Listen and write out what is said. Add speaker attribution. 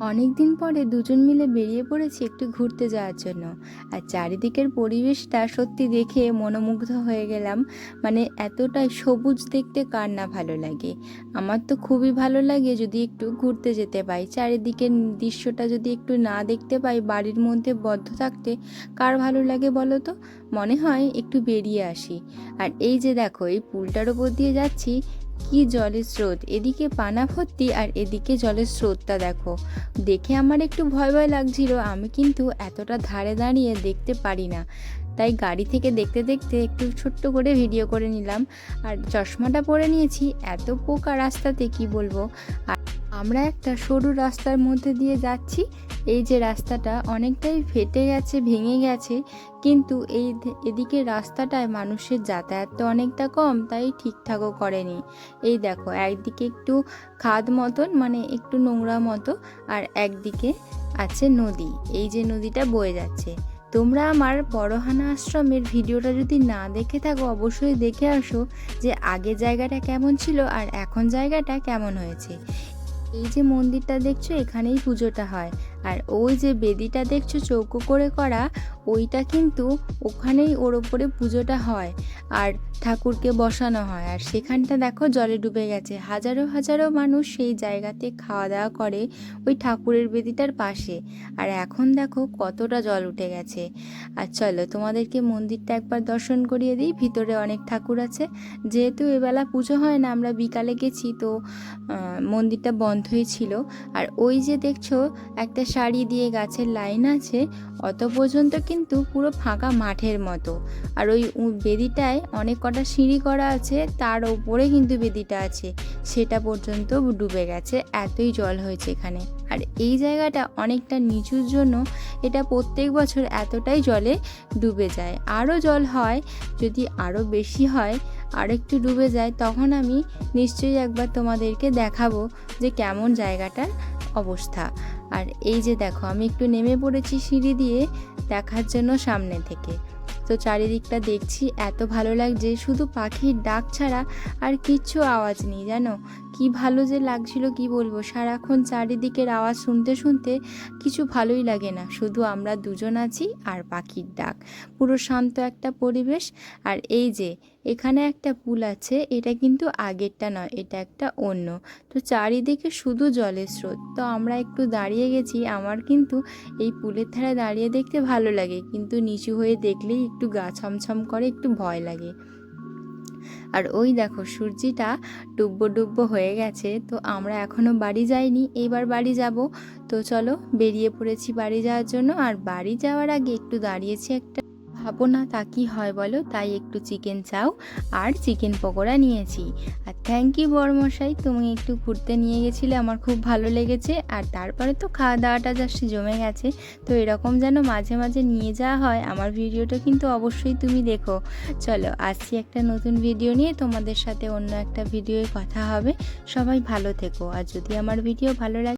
Speaker 1: অনেক দিন পরে দুজন মিলে বেরিয়ে পড়েছি একটু ঘুরতে যাওয়ার জন্য। আর চারিদিকের পরিবেশটা সত্যি দেখে মনোমুগ্ধ হয়ে গেলাম। মানে এতটাই সবুজ দেখতে কার না ভালো লাগে। আমার তো খুবই ভালো লাগে যদি একটু ঘুরতে যেতে পাই। চারিদিকের দৃশ্যটা যদি একটু না দেখতে পাই, বাড়ির মধ্যে বদ্ধ থাকতে কার ভালো লাগে বলো তো? মনে হয় একটু বেরিয়ে আসি। আর এই যে দেখো, এই পুলটার ওপর দিয়ে যাচ্ছি কি জলের স্রোত? এদিকে পানা ভর্তি আর এদিকে জলের স্রোতটা দেখো। দেখে আমার একটু ভয় ভয় লাগছিল, আমি কিন্তু এতটা ধারে দাঁড়িয়ে দেখতে পারি না। তাই গাড়ি থেকে দেখতে দেখতে একটু ছোট্ট করে ভিডিও করে নিলাম। আর চশমাটা পরে নিয়েছি, এত পোকা রাস্তাতে কি বলব? আমরা একটা সরু রাস্তার মধ্যে দিয়ে যাচ্ছি। এই যে রাস্তাটা অনেকটাই ফেটে গেছে, ভেঙে গেছে, কিন্তু এই এদিকে রাস্তাটায় মানুষের যাতায়াত তো অনেকটা কম, তাই ঠিকঠাকও করেনি। এই দেখো, একদিকে একটু খাদ মতন মানে একটু নোংরা মতো, আর একদিকে আছে নদী। এই যে নদীটা বয়ে যাচ্ছে। তোমরা আমার বড়হানা আশ্রমের ভিডিওটা যদি না দেখে থাকো, অবশ্যই দেখে আসো যে আগে জায়গাটা কেমন ছিল আর এখন জায়গাটা কেমন হয়েছে। এই যে মন্দিরটা দেখছ, এখানেই পুজোটা হয়। আর ওই যে বেদিটা দেখছ, চৌকো করে করা, ওইটা কিন্তু ওখানেই ওর ওপরে পুজোটা হয়। আর ঠাকুরকে বসানো হয়। আর সেখানটা দেখো জলে ডুবে গেছে। হাজারো হাজারো মানুষ সেই জায়গাতে খাওয়া দাওয়া করে ওই ঠাকুরের বেদিটার পাশে। আর এখন দেখো কতটা জল উঠে গেছে। আর চলো তোমাদেরকে মন্দিরটা একবার দর্শন করিয়ে দিই। ভিতরে অনেক ঠাকুর আছে। যেহেতু এবেলা পুজো হয় না, আমরা বিকালে গেছি তো মন্দিরটা বন্ধই ছিল। আর ওই যে দেখছ একটা শাড়ি দিয়ে গাছের লাইন আছে, অত পর্যন্ত কিন্তু পুরো ফাঁকা মাঠের মতো। আর ওই বেদিটায় অনেক কটা সিঁড়ি করা আছে, তার ওপরে কিন্তু বেদিটা আছে। সেটা পর্যন্ত ডুবে গেছে, এতই জল হয়েছে এখানে। আর এই জায়গাটা অনেকটা নিচুর জন্য এটা প্রত্যেক বছর এতটাই জলে ডুবে যায়। আরও জল হয়, যদি আরও বেশি হয় আর একটু ডুবে যায়, তখন আমি নিশ্চয়ই একবার তোমাদেরকে দেখাবো যে কেমন জায়গাটার অবস্থা। আর এই যে দেখো, আমি একটু নেমে পড়েছি সিঁড়ি দিয়ে দেখার জন্য সামনে থেকে। তো চারিদিকটা দেখছি, এত ভালো লাগছে। শুধু পাখির ডাক ছাড়া আর কিচ্ছু আওয়াজ নেই, জানো? কি ভালো যে লাগছিল, কি বলব? সারাক্ষণ চারিদিকের আওয়াজ শুনতে শুনতে কিছু ভালোই লাগে না। শুধু আমরা দুজন আছি আর পাখির ডাক। পুরো শান্ত একটা পরিবেশ। আর এই যে এখানে একটা পুল আছে, এটা কিন্তু আগেরটা নয়, এটা একটা অন্য। তো চারিদিকে শুধু জলের স্রোত। তো আমরা একটু দাঁড়িয়ে গেছি, আমার কিন্তু এই পুলের ধারে দাঁড়িয়ে দেখতে ভালো লাগে, কিন্তু নিচু হয়ে দেখলেই একটু গা ছমছম করে, একটু ভয় লাগে। আর ওই দেখো, সূর্যিটা ডুব্বো ডুব্বো হয়ে গেছে, তো আমরা এখনও বাড়ি যাইনি এইবার বাড়ি যাব। তো চলো, বেরিয়ে পড়েছি বাড়ি যাওয়ার জন্য, আর বাড়ি যাওয়ার আগে একটু দাঁড়িয়েছি একটা ভাবো না তা কি হয় বলো? তাই একটু চিকেন চাও আর চিকেন পকোড়া নিয়েছি। আর থ্যাংক ইউ বড়মশাই তুমি একটু ঘুরতে নিয়ে গেছিলে, আমার খুব ভালো লেগেছে। আর তারপরে তো খাওয়া দাওয়াটা জাস্ট জমে গেছে। তো এরকম যেন মাঝে মাঝে নিয়ে যাওয়া হয়, আমার ভিডিওটা কিন্তু অবশ্যই তুমি দেখো। চলো, আসছি একটা নতুন ভিডিও নিয়ে, তোমাদের সাথে অন্য একটা ভিডিওয় কথা হবে। সবাই ভালো থেকো। আর যদি আমার ভিডিও ভালো লাগে